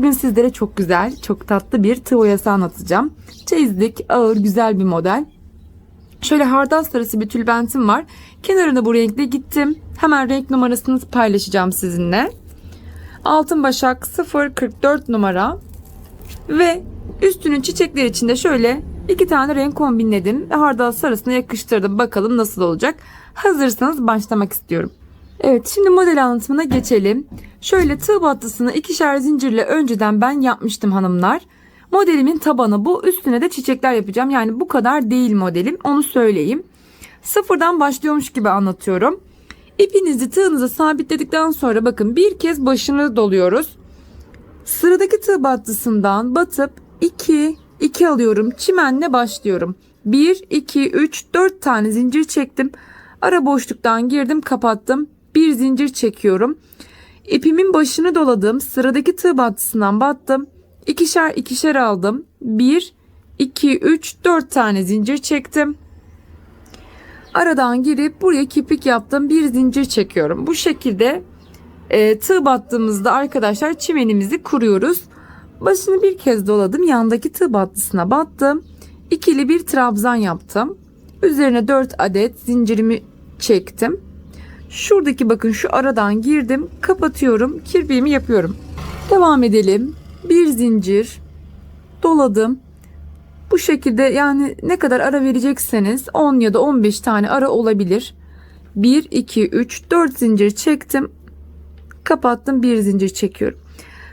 Bugün sizlere çok güzel, çok tatlı bir tığ oyası anlatacağım. Çeyizlik, ağır, güzel bir model. Şöyle hardal sarısı bir tülbentim var. Kenarına bu renkle gittim. Hemen renk numarasını paylaşacağım sizinle. Altın başak 044 numara. Ve üstünün çiçekler içinde şöyle iki tane renk kombinledim. Hardal sarısına yakıştırdım. Bakalım nasıl olacak. Hazırsanız başlamak istiyorum. Evet şimdi model anlatımına geçelim. Şöyle tığ battısını ikişer zincirle önceden ben yapmıştım hanımlar. Modelimin tabanı bu. Üstüne de çiçekler yapacağım. Yani bu kadar değil modelim. Onu söyleyeyim. Sıfırdan başlıyormuş gibi anlatıyorum. İpinizi tığınıza sabitledikten sonra bakın bir kez başını doluyoruz. Sıradaki tığ battısından batıp 2 2 alıyorum. Çimenle başlıyorum. 1 2 3 4 tane zincir çektim. Ara boşluktan girdim, kapattım. Bir zincir çekiyorum. İpimin başını doladım. Sıradaki tığ battısından battım. İkişer ikişer aldım. 1 2 3 4 tane zincir çektim. Aradan girip buraya kipik yaptım. Bir zincir çekiyorum. Bu şekilde e, tığ battığımızda arkadaşlar çimenimizi kuruyoruz. Başını bir kez doladım. Yandaki tığ battısına battım. İkili bir trabzan yaptım. Üzerine 4 adet zincirimi çektim. Şuradaki bakın şu aradan girdim. Kapatıyorum. Kirpiğimi yapıyorum. Devam edelim. Bir zincir doladım. Bu şekilde yani ne kadar ara verecekseniz 10 ya da 15 tane ara olabilir. 1 2 3 4 zincir çektim. Kapattım. Bir zincir çekiyorum.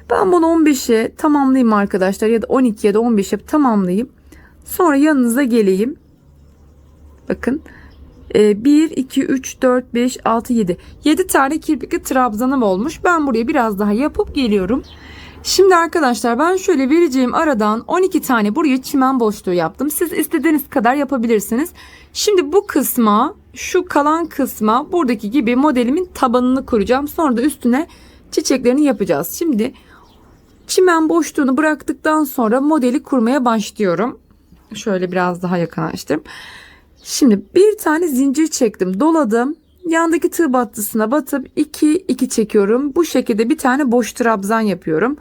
Ben bunu 15'e tamamlayayım arkadaşlar ya da 12 ya da 15'e tamamlayayım. Sonra yanınıza geleyim. Bakın 1, 2, 3, 4, 5, 6, 7. 7 tane kirpikli trabzanım olmuş. Ben buraya biraz daha yapıp geliyorum. Şimdi arkadaşlar ben şöyle vereceğim aradan 12 tane buraya çimen boşluğu yaptım. Siz istediğiniz kadar yapabilirsiniz. Şimdi bu kısma şu kalan kısma buradaki gibi modelimin tabanını kuracağım. Sonra da üstüne çiçeklerini yapacağız. Şimdi çimen boşluğunu bıraktıktan sonra modeli kurmaya başlıyorum. Şöyle biraz daha yakınlaştırayım. Şimdi bir tane zincir çektim doladım. Yandaki tığ battısına batıp 2 2 çekiyorum. Bu şekilde bir tane boş trabzan yapıyorum.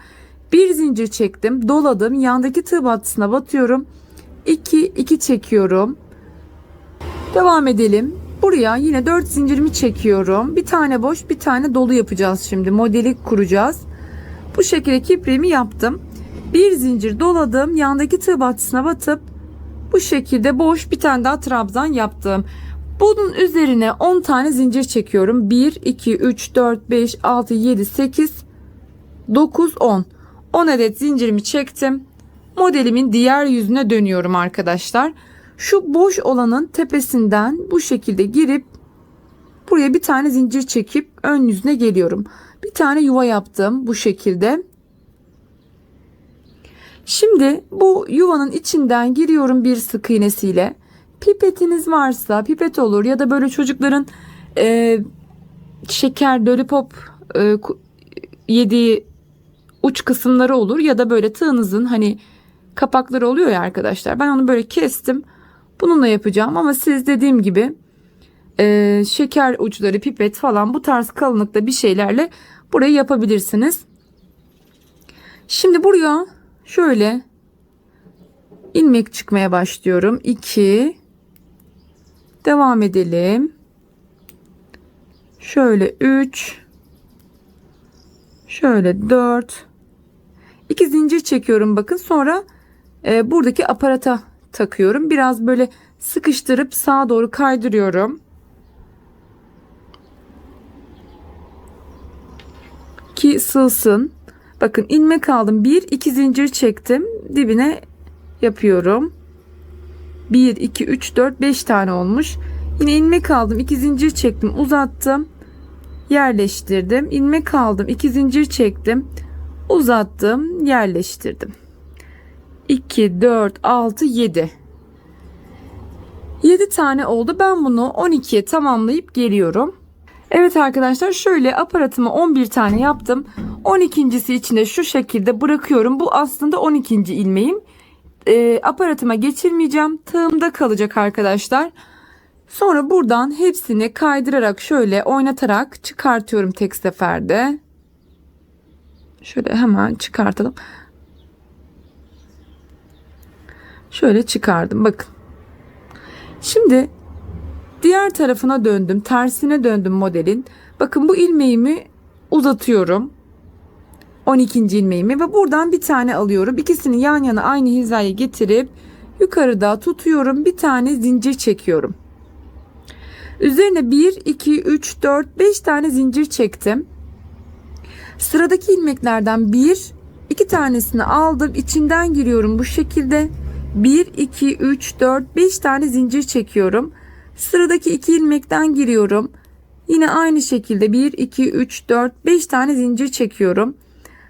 Bir zincir çektim doladım. Yandaki tığ battısına batıyorum. 2 2 çekiyorum. Devam edelim. Buraya yine 4 zincirimi çekiyorum. Bir tane boş bir tane dolu yapacağız şimdi. Modeli kuracağız. Bu şekilde kipriğimi yaptım. Bir zincir doladım. Yandaki tığ battısına batıp bu şekilde boş bir tane daha trabzan yaptım. Bunun üzerine 10 tane zincir çekiyorum. 1, 2, 3, 4, 5, 6, 7, 8, 9, 10. 10 adet zincirimi çektim. Modelimin diğer yüzüne dönüyorum arkadaşlar. Şu boş olanın tepesinden bu şekilde girip buraya bir tane zincir çekip ön yüzüne geliyorum. Bir tane yuva yaptım bu şekilde. Şimdi bu yuvanın içinden giriyorum bir sık iğnesiyle. Pipetiniz varsa pipet olur ya da böyle çocukların e, şeker lollipop e, yediği uç kısımları olur ya da böyle tığınızın hani kapakları oluyor ya arkadaşlar. Ben onu böyle kestim. Bununla yapacağım ama siz dediğim gibi e, şeker uçları pipet falan bu tarz kalınlıkta bir şeylerle burayı yapabilirsiniz. Şimdi buraya şöyle ilmek çıkmaya başlıyorum. 2 devam edelim. Şöyle 3 şöyle 4 2 zincir çekiyorum bakın sonra e, buradaki aparata takıyorum. Biraz böyle sıkıştırıp sağa doğru kaydırıyorum. Ki sığsın. Bakın ilmek aldım. 1 2 zincir çektim. Dibine yapıyorum. 1 2 3 4 5 tane olmuş. Yine ilmek aldım. 2 zincir çektim. Uzattım. Yerleştirdim. ilmek aldım. 2 zincir çektim. Uzattım. Yerleştirdim. 2 4 6 7 7 tane oldu. Ben bunu 12'ye tamamlayıp geliyorum. Evet arkadaşlar şöyle aparatımı 11 tane yaptım. 12.si içinde şu şekilde bırakıyorum. Bu aslında 12. ilmeğim. E, aparatıma geçirmeyeceğim. Tığımda kalacak arkadaşlar. Sonra buradan hepsini kaydırarak şöyle oynatarak çıkartıyorum tek seferde. Şöyle hemen çıkartalım. Şöyle çıkardım. Bakın. Şimdi diğer tarafına döndüm. Tersine döndüm modelin. Bakın bu ilmeğimi uzatıyorum. 12. ilmeğimi ve buradan bir tane alıyorum. İkisini yan yana aynı hizaya getirip yukarıda tutuyorum. Bir tane zincir çekiyorum. Üzerine 1, 2, 3, 4, 5 tane zincir çektim. Sıradaki ilmeklerden bir, iki tanesini aldım. içinden giriyorum bu şekilde. 1, 2, 3, 4, 5 tane zincir çekiyorum. Sıradaki iki ilmekten giriyorum. Yine aynı şekilde 1, 2, 3, 4, 5 tane zincir çekiyorum.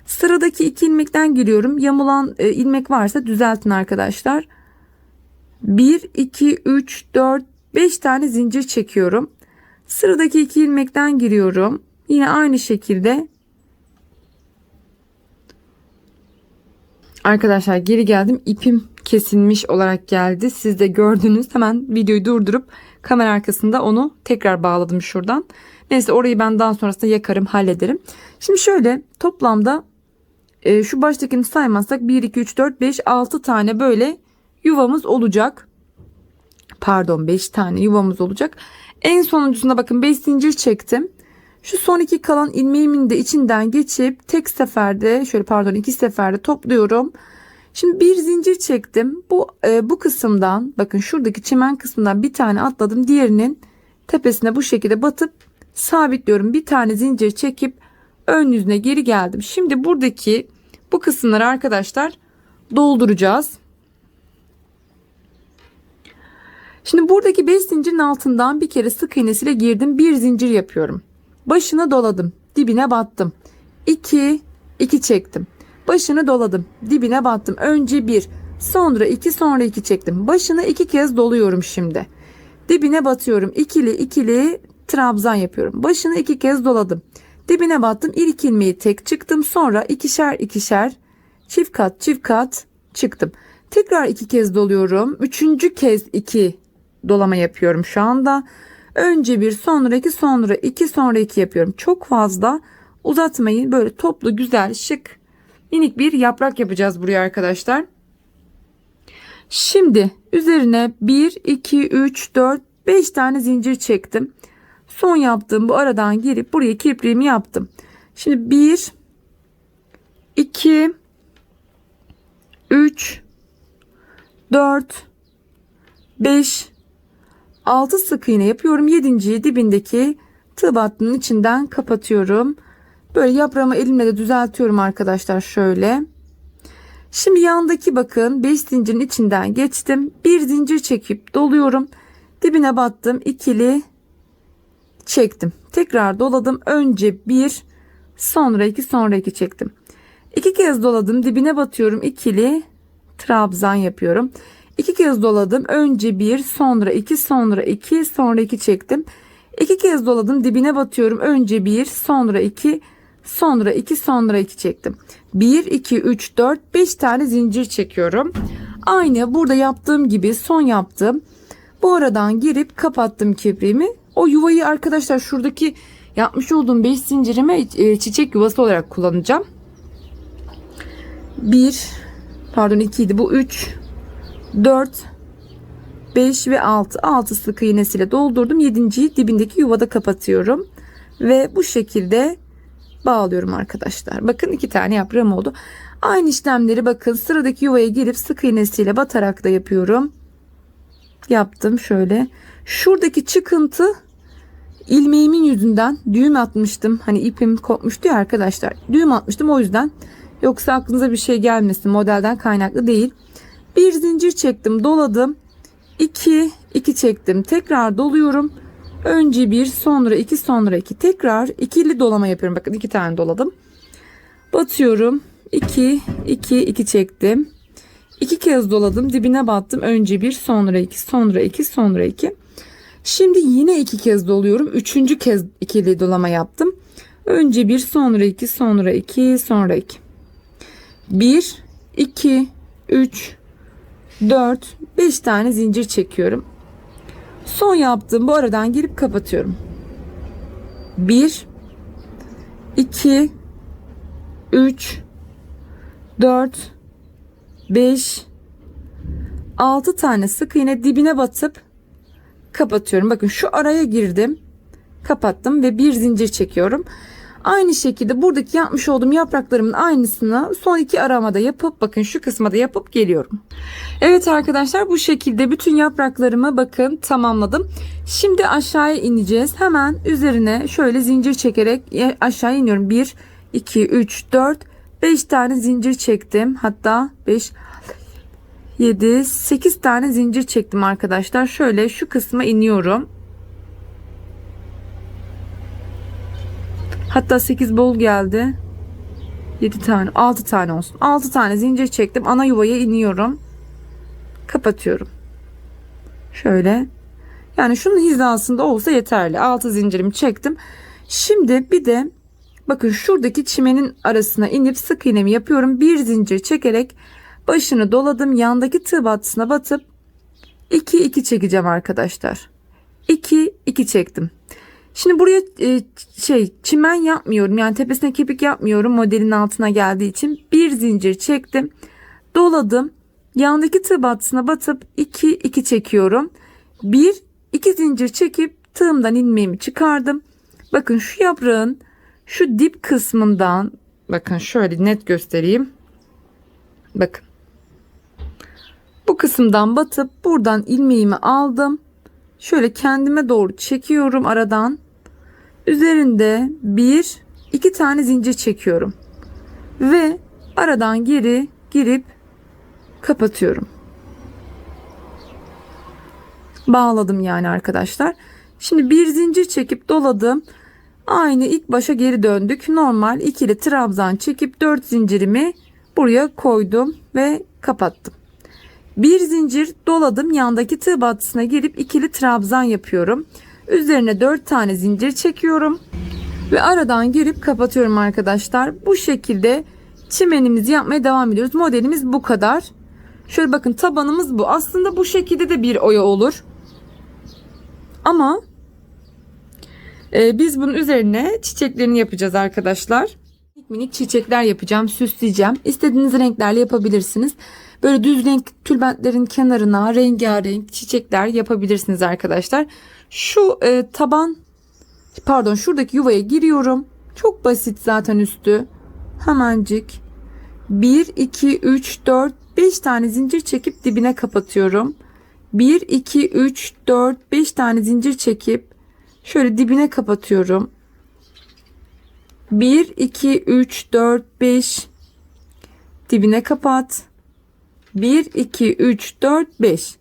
Sıradaki iki ilmekten giriyorum. Yamulan e, ilmek varsa düzeltin arkadaşlar. 1, 2, 3, 4, 5 tane zincir çekiyorum. Sıradaki iki ilmekten giriyorum. Yine aynı şekilde Arkadaşlar geri geldim. İpim kesilmiş olarak geldi. Siz de gördünüz. Hemen videoyu durdurup kamera arkasında onu tekrar bağladım şuradan. Neyse orayı ben daha sonrasında yakarım, hallederim. Şimdi şöyle toplamda e, şu baştakini saymazsak 1 2 3 4 5 6 tane böyle yuvamız olacak. Pardon 5 tane yuvamız olacak. En sonuncusunda bakın 5 zincir çektim. Şu son iki kalan ilmeğimin de içinden geçip tek seferde şöyle pardon iki seferde topluyorum. Şimdi bir zincir çektim. Bu e, bu kısımdan bakın şuradaki çimen kısmından bir tane atladım. Diğerinin tepesine bu şekilde batıp sabitliyorum. Bir tane zincir çekip ön yüzüne geri geldim. Şimdi buradaki bu kısımları arkadaşlar dolduracağız. Şimdi buradaki 5 zincirin altından bir kere sık iğnesiyle girdim. Bir zincir yapıyorum. Başını doladım. Dibine battım. 2 2 çektim. Başını doladım. Dibine battım. Önce 1, sonra 2, sonra 2 çektim. Başını 2 kez doluyorum şimdi. Dibine batıyorum. İkili ikili trabzan yapıyorum. Başını 2 kez doladım. Dibine battım. İlk ilmeği tek çıktım. Sonra ikişer ikişer çift kat çift kat çıktım. Tekrar iki kez doluyorum. Üçüncü kez iki dolama yapıyorum şu anda. Önce bir sonra iki sonra iki sonra iki yapıyorum. Çok fazla uzatmayın. Böyle toplu güzel şık minik bir yaprak yapacağız buraya arkadaşlar. Şimdi üzerine 1 2 3 4 5 tane zincir çektim. Son yaptığım bu aradan girip buraya kirpiğimi yaptım. Şimdi 1 2 3 4 5 6 sık iğne yapıyorum. 7.yi dibindeki tığ battının içinden kapatıyorum. Böyle yaprağımı elimle de düzeltiyorum arkadaşlar şöyle. Şimdi yandaki bakın 5 zincirin içinden geçtim. Bir zincir çekip doluyorum. Dibine battım. ikili çektim. Tekrar doladım. Önce bir sonra iki sonra iki çektim. İki kez doladım. Dibine batıyorum. ikili trabzan yapıyorum. İki kez doladım. Önce bir, sonra iki, sonra iki, sonra iki çektim. İki kez doladım. Dibine batıyorum. Önce bir, sonra iki, sonra iki, sonra iki çektim. Bir, iki, üç, dört, beş tane zincir çekiyorum. Aynı burada yaptığım gibi son yaptım. Bu aradan girip kapattım kipriğimi. O yuvayı arkadaşlar şuradaki yapmış olduğum 5 zincirime çiçek yuvası olarak kullanacağım. 1 pardon 2 idi. Bu 3 4 5 ve 6 6 sık iğnesiyle doldurdum. 7.yi dibindeki yuvada kapatıyorum. Ve bu şekilde bağlıyorum arkadaşlar. Bakın iki tane yaprağım oldu. Aynı işlemleri bakın sıradaki yuvaya girip sık iğnesiyle batarak da yapıyorum. Yaptım şöyle. Şuradaki çıkıntı ilmeğimin yüzünden düğüm atmıştım. Hani ipim kopmuştu ya arkadaşlar. Düğüm atmıştım o yüzden yoksa aklınıza bir şey gelmesin modelden kaynaklı değil. Bir zincir çektim doladım. 2 2 çektim tekrar doluyorum. Önce bir sonra iki sonra iki. Tekrar ikili dolama yapıyorum. Bakın iki tane doladım. Batıyorum. 2 2 2 çektim. İki kez doladım dibine battım. Önce bir sonra iki sonra iki sonra iki şimdi yine iki kez doluyorum üçüncü kez ikili dolama yaptım önce bir sonra iki sonra iki sonra iki bir iki üç 4 5 tane zincir çekiyorum. Son yaptığım bu aradan girip kapatıyorum. 1 2 3 4 5 6 tane sık iğne dibine batıp kapatıyorum. Bakın şu araya girdim. Kapattım ve bir zincir çekiyorum. Aynı şekilde buradaki yapmış olduğum yapraklarımın aynısını son iki aramada yapıp bakın şu kısma da yapıp geliyorum. Evet arkadaşlar bu şekilde bütün yapraklarımı bakın tamamladım. Şimdi aşağıya ineceğiz. Hemen üzerine şöyle zincir çekerek e, aşağı iniyorum. 1, 2, 3, 4, 5 tane zincir çektim. Hatta 5, 7, 8 tane zincir çektim arkadaşlar. Şöyle şu kısma iniyorum. Hatta 8 bol geldi. 7 tane 6 tane olsun. 6 tane zincir çektim. Ana yuvaya iniyorum. Kapatıyorum. Şöyle. Yani şunun hizasında olsa yeterli. 6 zincirimi çektim. Şimdi bir de bakın şuradaki çimenin arasına inip sık iğnemi yapıyorum. Bir zincir çekerek başını doladım. Yandaki tığ battısına batıp 2 2 çekeceğim arkadaşlar. 2 2 çektim. Şimdi buraya e, şey çimen yapmıyorum. Yani tepesine kepik yapmıyorum. Modelin altına geldiği için bir zincir çektim. Doladım. Yandaki tığ battısına batıp 2 2 çekiyorum. 1 2 zincir çekip tığımdan ilmeğimi çıkardım. Bakın şu yaprağın şu dip kısmından bakın şöyle net göstereyim. Bakın. Bu kısımdan batıp buradan ilmeğimi aldım. Şöyle kendime doğru çekiyorum aradan. Üzerinde bir iki tane zincir çekiyorum. Ve aradan geri girip kapatıyorum. Bağladım yani arkadaşlar. Şimdi bir zincir çekip doladım. Aynı ilk başa geri döndük. Normal ikili trabzan çekip 4 zincirimi buraya koydum ve kapattım. Bir zincir doladım. Yandaki tığ battısına girip ikili trabzan yapıyorum. Üzerine 4 tane zincir çekiyorum. Ve aradan girip kapatıyorum arkadaşlar. Bu şekilde çimenimizi yapmaya devam ediyoruz. Modelimiz bu kadar. Şöyle bakın tabanımız bu. Aslında bu şekilde de bir oya olur. Ama e, biz bunun üzerine çiçeklerini yapacağız arkadaşlar. Minik çiçekler yapacağım, süsleyeceğim. İstediğiniz renklerle yapabilirsiniz. Böyle düz renk tülbentlerin kenarına rengarenk çiçekler yapabilirsiniz arkadaşlar. Şu e, taban pardon şuradaki yuvaya giriyorum. Çok basit zaten üstü. Hemencik 1 2 3 4 5 tane zincir çekip dibine kapatıyorum. 1 2 3 4 5 tane zincir çekip şöyle dibine kapatıyorum. 1 2 3 4 5 dibine kapat. 1 2 3 4 5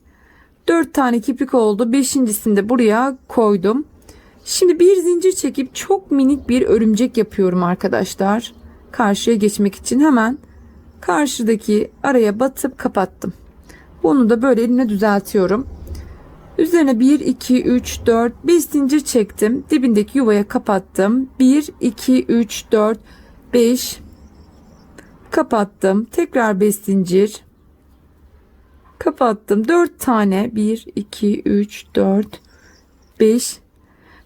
4 tane kipik oldu. Beşincisini de buraya koydum. Şimdi bir zincir çekip çok minik bir örümcek yapıyorum arkadaşlar. Karşıya geçmek için hemen karşıdaki araya batıp kapattım. Bunu da böyle elimle düzeltiyorum. Üzerine 1, 2, 3, 4, 5 zincir çektim. Dibindeki yuvaya kapattım. 1, 2, 3, 4, 5 kapattım. Tekrar 5 zincir kapattım. 4 tane 1, 2, 3, 4, 5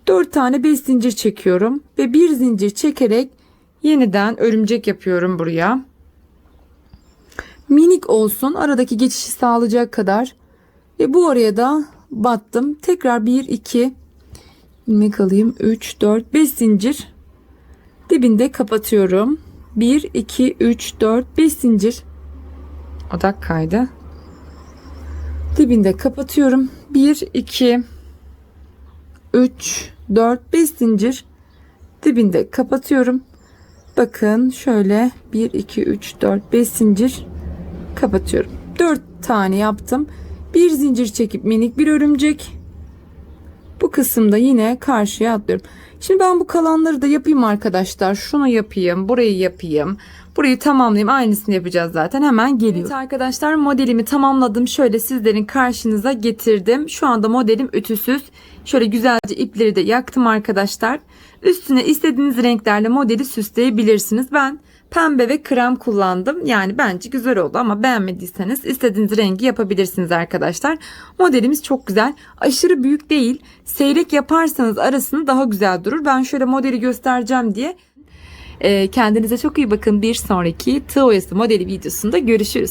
4 tane 5 zincir çekiyorum ve bir zincir çekerek yeniden örümcek yapıyorum buraya. Minik olsun aradaki geçişi sağlayacak kadar ve bu araya da battım. Tekrar 1 2 ilmek alayım 3 4 5 zincir dibinde kapatıyorum. 1 2 3 4 5 zincir odak kaydı. Dibinde kapatıyorum. 1 2 3 4 5 zincir dibinde kapatıyorum. Bakın şöyle 1 2 3 4 5 zincir kapatıyorum. 4 tane yaptım. Bir zincir çekip minik bir örümcek. Bu kısımda yine karşıya atlıyorum. Şimdi ben bu kalanları da yapayım arkadaşlar. Şunu yapayım, burayı yapayım. Burayı tamamlayayım. Aynısını yapacağız zaten. Hemen geliyor. Evet arkadaşlar modelimi tamamladım. Şöyle sizlerin karşınıza getirdim. Şu anda modelim ütüsüz. Şöyle güzelce ipleri de yaktım arkadaşlar. Üstüne istediğiniz renklerle modeli süsleyebilirsiniz. Ben pembe ve krem kullandım. Yani bence güzel oldu ama beğenmediyseniz istediğiniz rengi yapabilirsiniz arkadaşlar. Modelimiz çok güzel. Aşırı büyük değil. Seyrek yaparsanız arasını daha güzel durur. Ben şöyle modeli göstereceğim diye kendinize çok iyi bakın. Bir sonraki oyası modeli videosunda görüşürüz.